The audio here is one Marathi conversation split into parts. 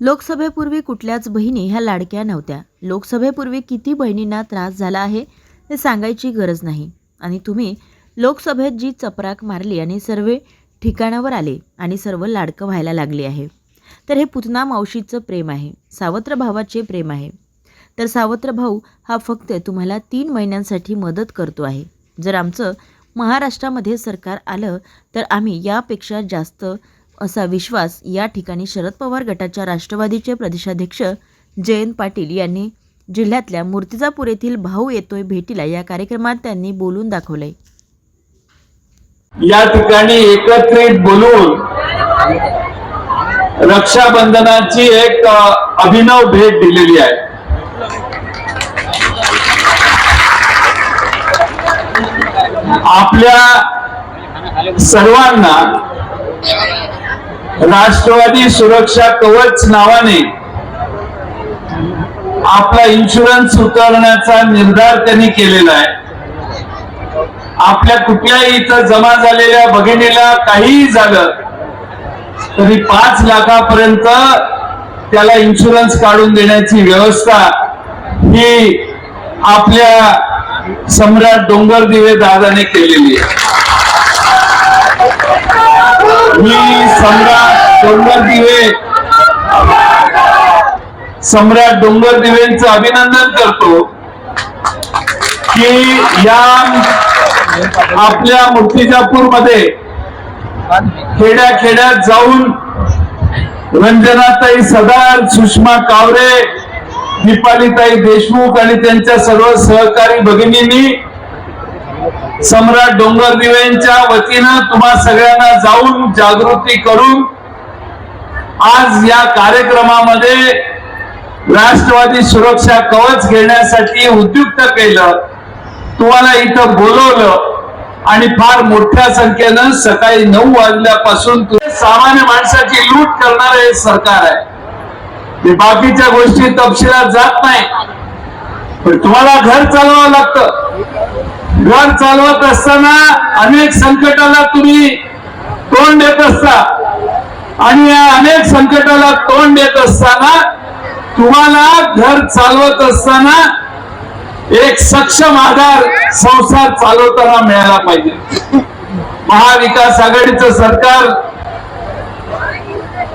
लोकसभेपूर्वी कुठल्याच बहिणी ह्या लाडक्या नव्हत्या. लोकसभेपूर्वी किती बहिणींना त्रास झाला आहे हे सांगायची गरज नाही. आणि तुम्ही लोकसभेत जी चपराक मारली आणि सर्व ठिकाणावर आले आणि सर्व लाडकं व्हायला लागले आहे. तर हे पुतना मावशीचं प्रेम आहे सावत्र भावाचे प्रेम आहे. तर सावत्र भाऊ हा फक्त तुम्हाला तीन महिन्यांसाठी मदत करतो आहे. जर आमचं महाराष्ट्रामध्ये सरकार आलं तर आम्ही यापेक्षा जास्त असा विश्वास या ठिकाणी शरद पवार गटाच्या राष्ट्रवादीचे प्रदेशाध्यक्ष जयंत पाटील यांनी जिल्ह्यातल्या मूर्तिजापूर येथील भाऊ येतोय भेटीला या कार्यक्रमात त्यांनी बोलून दाखवले या ठिकाणी एकत्रित बोलून रक्षाबंधनाची एक अभिनव भेट दिलेली आहे. आपल्या सर्वांना राष्ट्रवादी सुरक्षा कवच नावाने आपला इन्शुरन्स उतरण्याचा निर्धार त्यांनी केलेला आहे. आपल्या कुठल्याही इथं जमा झालेल्या भगिनीला काहीही झालं तरी पाच लाखापर्यंत त्याला इन्शुरन्स काढून देण्याची व्यवस्था ही आपल्या सम्राट डोंगर दिवे दादाने केलेली आहे. मी सम्राट डोंगरदिवे सम्राट डोंगरदिवेंचं अभिनंदन करतो की या आपल्या मूर्तिजापूरमध्ये खेड्या खेड्यात जाऊन रंजनाताई सदार सुषमा कावरे दीपालीताई देशमुख आणि त्यांच्या सर्व सहकारी भगिनींनी सम्राट डोंगर दिव्यांच्या वतीनं तुम्हा सगळ्यांना जाऊन जागृती करून आज या कार्यक्रमामध्ये राष्ट्रवादी सुरक्षा कवच घेण्यासाठी उद्युक्त केलं तुम्हाला इथं बोलवलं आणि फार मोठ्या संख्येनं सकाळी नऊ वाजल्यापासून तुम्ही सामान्य माणसाची लूट करणार हे सरकार आहे. ते बाकीच्या गोष्टी तपशिलात जात नाही पण तुम्हाला घर चालवावं लागतं. घर चालवत असताना अनेक संकटाला तुम्ही तोंड देत असता. आणि या अनेक संकटाला तोंड देत असताना तुम्हाला घर चालवत असताना एक सक्षम आधार संसार चालवताना मिळाला पाहिजे. महाविकास आघाडीचं सरकार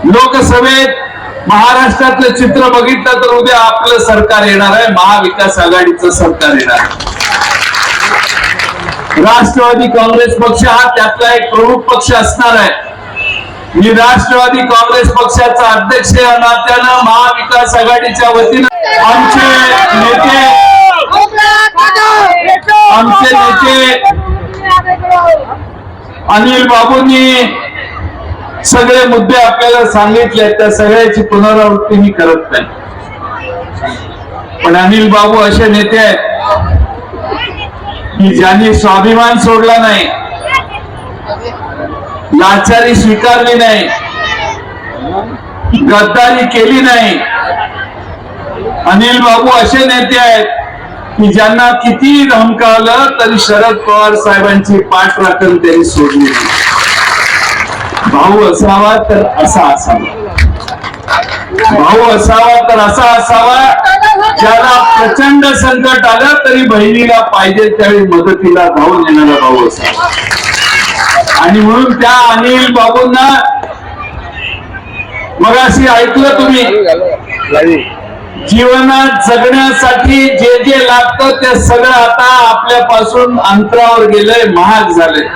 लोकसभेत महाराष्ट्रातलं चित्र बघितलं तर उद्या आपलं सरकार येणार आहे महाविकास आघाडीचं सरकार येणार आहे. राष्ट्रवादी काँग्रेस पक्ष हा त्यातला एक प्रमुख पक्ष असणार आहे. मी राष्ट्रवादी काँग्रेस पक्षाचा अध्यक्ष या नात्यानं महाविकास आघाडीच्या वतीनं आमचे नेते आमचे नेते अनिल बाबूंनी सगळे मुद्दे आपल्याला सांगितले त्या सगळ्याची पुनरावृत्ती मी करत नाही. पण अनिल बाबू असे नेते आहेत की ज्यांनी स्वाभिमान सोडला नाही लाचारी स्वीकारली नाही गद्दारी केली नाही. अनिल बाबू असे नेते आहेत की ज्यांना किती धमकावलं तरी शरद पवार साहेबांची पाठ राखण त्यांनी सोडली भाऊ असावा तर असा असावा. भाऊ असावा तर असा असावा. ज्याला प्रचंड संकट आलं तरी बहिणीला पाहिजे त्यावेळी मदतीला धावून येणारा भाऊ असावा आणि म्हणून त्या अनिल बाबूंना मगाशी ऐकलं तुम्ही? जीवनात जगण्यासाठी जे जे लागतं ते सगळं आता आपल्यापासून अंतरावर गेलंय महाग झालंय.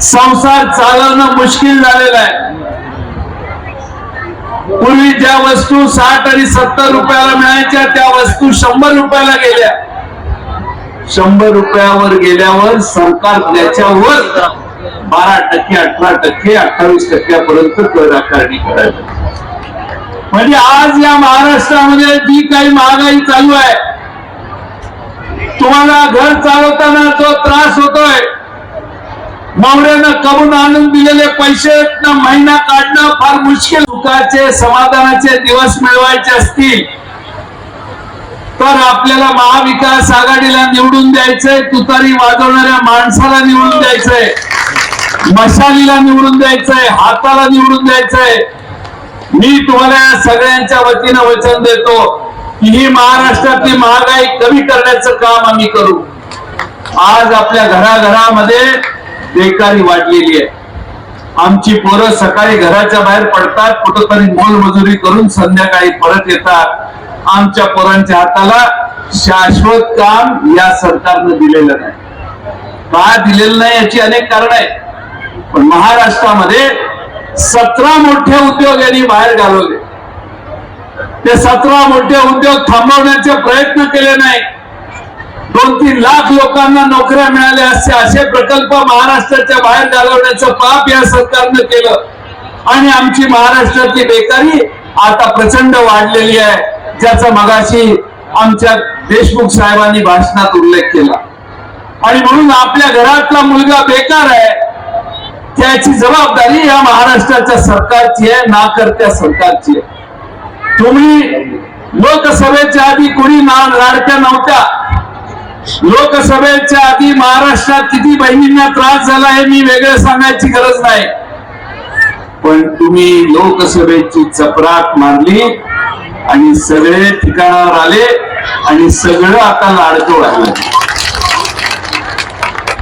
संसार चालवणं मुश्किल झालेलं आहे. पूर्वी ज्या वस्तू साठ आणि सत्तर रुपयाला मिळायच्या त्या वस्तू शंभर रुपयाला गेल्या. शंभर रुपयावर गेल्यावर सरकार त्याच्यावर बारा टक्के अठरा टक्के अठ्ठावीस टक्क्यापर्यंत कर आकारणी करायला म्हणजे आज या महाराष्ट्रामध्ये जी काही महागाई चालू आहे तुम्हाला घर चालवताना जो त्रास होतोय नवऱ्यानं कमून आणून दिलेले पैसे महिना काढणं फार मुश्किल सुखाचे समाधानाचे दिवस मिळवायचे असतील तर आपल्याला महाविकास आघाडीला निवडून द्यायचंय तुतारी वाजवणाऱ्या माणसाला निवडून द्यायचंय मशालीला निवडून द्यायचंय हाताला निवडून द्यायचंय. मी तुम्हाला या सगळ्यांच्या वतीनं वचन देतो की ही महाराष्ट्रातली महागाई कमी करण्याचं काम आम्ही करू. आज आपल्या घराघरामध्ये बेकारी वाढलेली आहे. आमची पोरं सकाळी घराच्या बाहेर पडतात कुठंतरी मोलमजुरी करून संध्याकाळी परत येतात. आमच्या पोरांच्या हाताला शाश्वत काम या सरकारनं दिलेलं नाही. का दिलेलं नाही याची अनेक कारण आहेत. पण महाराष्ट्रामध्ये सतरा मोठे उद्योग यांनी बाहेर घालवले. ते सतरा मोठे उद्योग थांबवण्याचे प्रयत्न केले नाही दोन तीन लाख लोकांना नोकऱ्या मिळाल्या असत्या असे प्रकल्प महाराष्ट्राच्या बाहेर घालवण्याचं पाप या सरकारनं केलं. आणि आमची महाराष्ट्रातली बेकारी आता प्रचंड वाढलेली आहे. ज्याचा मगाशी आमच्या देशमुख साहेबांनी भाषणात उल्लेख केला. आणि म्हणून आपल्या घरातला मुलगा बेकार आहे त्याची जबाबदारी या महाराष्ट्राच्या सरकारची आहे ना करत्या सरकारची आहे. तुम्ही लोकसभेच्या आधी कोणी ना लाडक्या नव्हत्या. लोकसभेच्या आधी महाराष्ट्रात किती बहिणींना त्रास झाला हे मी वेगळं सांगायची गरज नाही. पण तुम्ही लोकसभेची चपराक मारली आणि सगळे ठिकाणावर आले आणि सगळं आता लाडकं वाढलं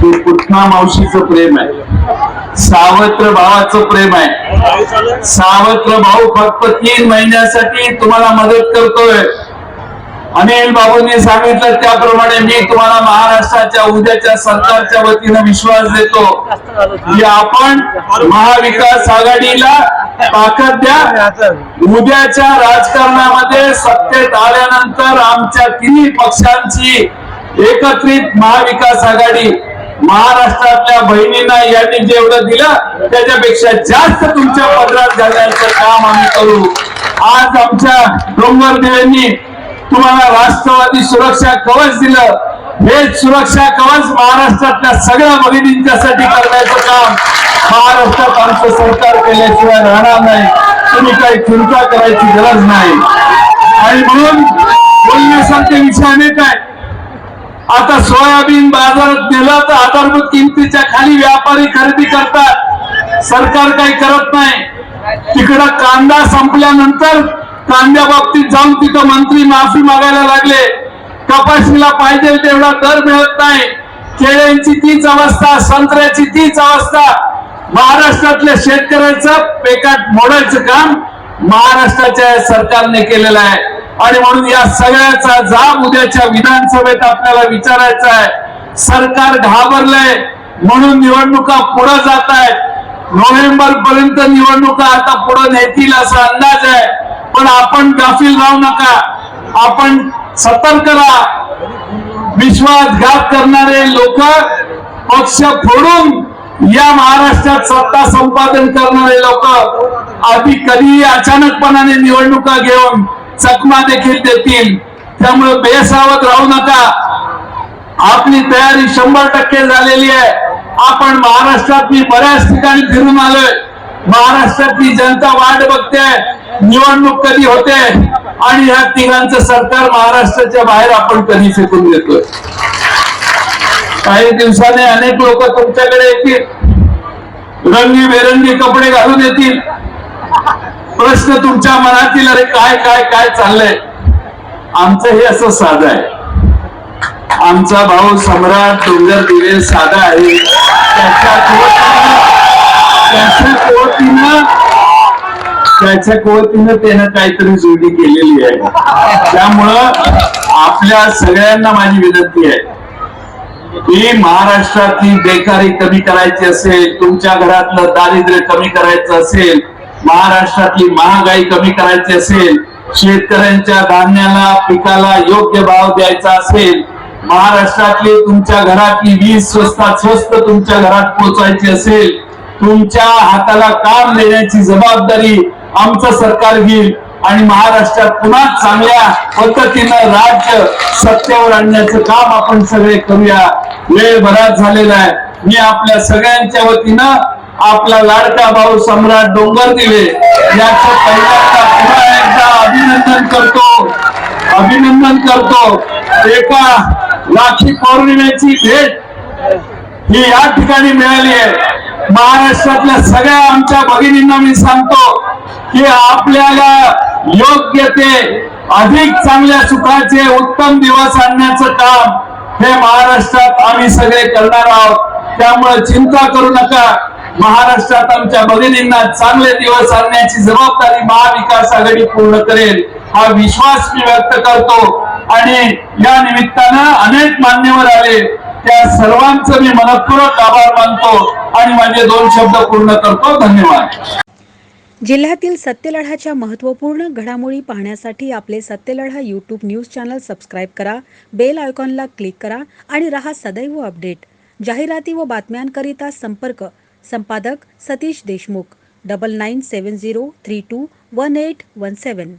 ते पुतना मावशीचं प्रेम आहे. सावत्र भावाचं प्रेम आहे. सावत्र भाऊ फक्त तीन महिन्यासाठी तुम्हाला मदत करतोय. अनिल बाबूंनी सांगितलं त्याप्रमाणे मी तुम्हाला महाराष्ट्राच्या उद्याच्या सरकारच्या वतीनं विश्वास देतो की आपण महाविकास आघाडीला ताकद द्या. उद्याच्या राजकारणामध्ये सत्तेत आल्यानंतर आमच्या तिन्ही पक्षांची एकत्रित महाविकास आघाडी महाराष्ट्रातल्या बहिणींना यांनी जेवढं दिलं त्याच्यापेक्षा जास्त तुमच्या पदरात घालण्याचं काम आम्ही करू. आज आमच्या डोंगरदेवांनी तुम्हाला राष्ट्रवादी सुरक्षा कवच दिलं. हे सुरक्षा कवच महाराष्ट्रातल्या सगळ्या भगिनींच्यासाठी करण्याचं काम महाराष्ट्रात आमचं सरकार केल्याशिवाय राहणार नाही. तुम्ही काही चिंता करायची गरज नाही. आणि म्हणून बोलण्यासारखे विषय अनेक आहे आता सोयाबीन बाजारात नेलं तर आधारभूत किमतीच्या खाली व्यापारी खरेदी करतात. सरकार काही करत नाही. तिकडं कांदा संपल्यानंतर कांद्या बाबतीत जाऊन तिथं मंत्री माफी मागायला लागले. कपाशीला पाहिजे तेवढा दर मिळत नाही. केळ्यांची तीच अवस्था संत्र्याची तीच अवस्था. महाराष्ट्रातल्या शेतकऱ्याचं पेकाट मोडायचं काम महाराष्ट्राच्या सरकारने केलेलं आहे. आणि म्हणून या सगळ्याचा जाब उद्याच्या विधानसभेत आपल्याला विचारायचा आहे. सरकार घाबरलंय म्हणून निवडणुका पुढे जात आहेत. नोव्हेंबर पर्यंत निवडणुका आता पुढे नेतील असा अंदाज आहे. पण आपण गाफील राहू नका. आपण सतर्क राहा. विश्वासघात करणारे लोक पक्ष फोडून या महाराष्ट्रात सत्ता संपादन करणारे लोक आधी कधीही अचानकपणाने निवडणुका घेऊन चकमा देखील देतील. त्यामुळे बेसावत राहू नका. आपली तयारी शंभर टक्के झालेली आहे. आपण महाराष्ट्रात मी बऱ्याच ठिकाणी फिरून आलोय. महाराष्ट्रातली जनता वाट बघते निवडणूक कधी होते आणि ह्या तिघांचं सरकार महाराष्ट्राच्या बाहेर आपण कधी फेकून देतोय. काही दिवसाने अनेक लोक तुमच्याकडे येतील. रंगीबेरंगी कपडे घालून येतील. प्रश्न तुमच्या मनातील अरे काय काय काय चाललंय? आमचं हे असं साधं आहे. आमचा भाऊ सम्राट डोंगर दिवे साधा आहे. त्याच्या त्याच्या कुवतीनं त्याच्या कुवतीनं त्यानं काहीतरी जोडी केलेली आहे. त्यामुळं आपल्या सगळ्यांना माझी विनंती आहे की महाराष्ट्रातली बेकारी कमी करायची असेल तुमच्या घरातलं दारिद्र्य कमी करायचं असेल महाराष्ट्रातली महागाई कमी करायची असेल शेतकऱ्यांच्या धान्याला पिकाला योग्य भाव द्यायचा असेल महाराष्ट्रातली तुमच्या घरातली वीज स्वस्तात स्वस्त तुमच्या घरात पोचायची असेल तुमच्या हाताला काम देण्याची जबाबदारी आमचं सरकार घेईल आणि महाराष्ट्रात पुन्हा चांगल्या पद्धतीनं राज्य सत्तेवर आणण्याचं काम आपण सगळे करूया. वेळ बराच झालेला आहे. मी आपल्या सगळ्यांच्या वतीनं आपला लाडका भाऊ सम्राट डोंगर दिले याचं पहिल्यांदा पुन्हा एकदा अभिनंदन करतो. अभिनंदन करतो. एका राखी पौर्णिमेची भेट ही या ठिकाणी मिळाली आहे. महाराष्ट्रातल्या सगळ्या आमच्या भगिनींना मी सांगतो की आपल्याला योग्य ते अधिक चांगल्या सुखाचे उत्तम दिवस आणण्याचं काम हे महाराष्ट्रात आम्ही सगळे करणार आहोत. त्यामुळे चिंता करू नका. महाराष्ट्रात आमच्या भगिनींना चांगले दिवस आणण्याची जबाबदारी महाविकास आघाडी पूर्ण करेल हा विश्वास मी व्यक्त करतो. आणि या निमित्तानं अनेक मान्यवर आले. त्या सर्वांचं मी मनपूर्वक आभार मानतो आणि माझे दोन शब्द पूर्ण करतो. धन्यवाद. जिल्ह्यातील सत्यलढाच्या महत्त्वपूर्ण घडामोडी पाहण्यासाठी आपले Satyaladha YouTube news channel subscribe करा बेल आयकॉनला क्लिक करा आणि रहा सदैव अपडेट जाहिराती व बातम्यांकरिता संपर्क. संपादक Satish Deshmukh. Double nine seven zero three two one eight one seven